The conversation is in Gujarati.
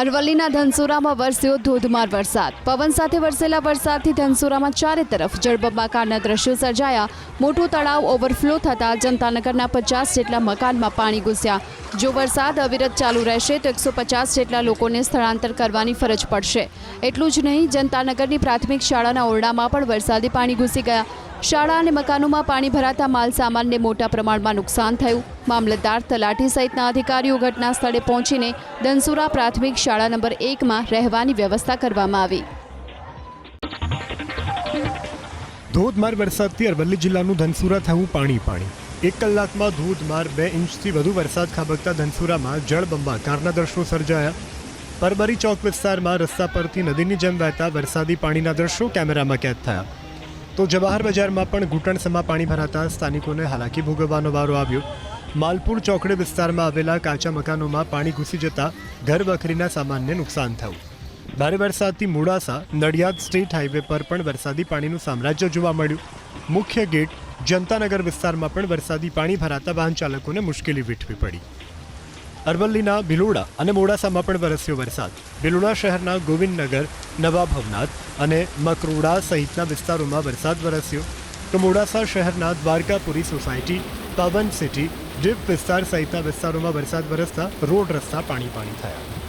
અરવલ્લીના ધનસુરામાં વરસ્યો ધોધમાર વરસાદ. પવન સાથે વરસેલા વરસાદથી ધનસુરામાં ચારે તરફ જળબંબાકારના દ્રશ્યો સર્જાયા. મોટું તળાવ ઓવરફ્લો થતાં જનતાનગરના પચાસ જેટલા મકાનમાં પાણી ઘૂસ્યા. જો વરસાદ અવિરત ચાલુ રહેશે તો એકસો પચાસ જેટલા લોકોને સ્થળાંતર કરવાની ફરજ પડશે. એટલું જ નહીં, જનતાનગરની પ્રાથમિક શાળાના ઓરડામાં પણ વરસાદી પાણી ઘૂસી ગયા. શાળા અને મકાનોમાં પાણી ભરાતા માલ સામાનને મોટા પ્રમાણમાં નુકસાન થયું. મામલતદાર તલાટી સહિતના અધિકારીઓ ઘટના સ્થળે પહોંચીને ધનસુરા પ્રાથમિક શાળા નંબર એકમાં રહેવાની વ્યવસ્થા કરવામાં આવી. ધોધમાર વરસાદથી અરવલ્લી જિલ્લાનું ધનસુરા થયું પાણી પાણી. એક કલાકમાં ધોધમાર બે ઇંચથી વધુ વરસાદ ખાબકતા ધનસુરામાં જળબંબાકારના દ્રશ્યો સર્જાયા. પરબરી ચોક વિસ્તારમાં રસ્તા પરથી નદીની જેમ વહેતા વરસાદી પાણીના દ્રશ્યો કેમેરામાં કેદ થયા. તો જવાહર બજારમાં પણ ઘૂંટણસમાં પાણી ભરાતા સ્થાનિકોને હાલાકી ભોગવવાનો વારો આવ્યો. માલપુર ચોકડી વિસ્તારમાં આવેલા કાચા મકાનોમાં પાણી ઘૂસી જતા ઘર વખરીના સામાનને નુકસાન થયું. ભારે વરસાદથી મોડાસા, નડિયાદ સ્ટેટ હાઈવે પર પણ વરસાદી પાણીનું સામ્રાજ્ય જોવા મળ્યું. મુખ્ય ગેટ, જનતાનગર વિસ્તારમાં પણ વરસાદી પાણી ભરાતા વાહન ચાલકોને મુશ્કેલી વેઠવી પડી. અરવલ્લીના ભિલોડા અને મોડાસામાં પણ વરસ્યો વરસાદ. ભિલોડા શહેરના ગોવિંદનગર, નવા ભવનાથ અને મકરોડા સહિતના વિસ્તારોમાં વરસાદ વરસ્યો. તો મોડાસા શહેરના દ્વારકાપુરી સોસાયટી, પવન સિટી ડીપ વિસ્તાર સહિતના વિસ્તારોમાં વરસાદ વરસતા રોડ રસ્તા પાણી પાણી થયા.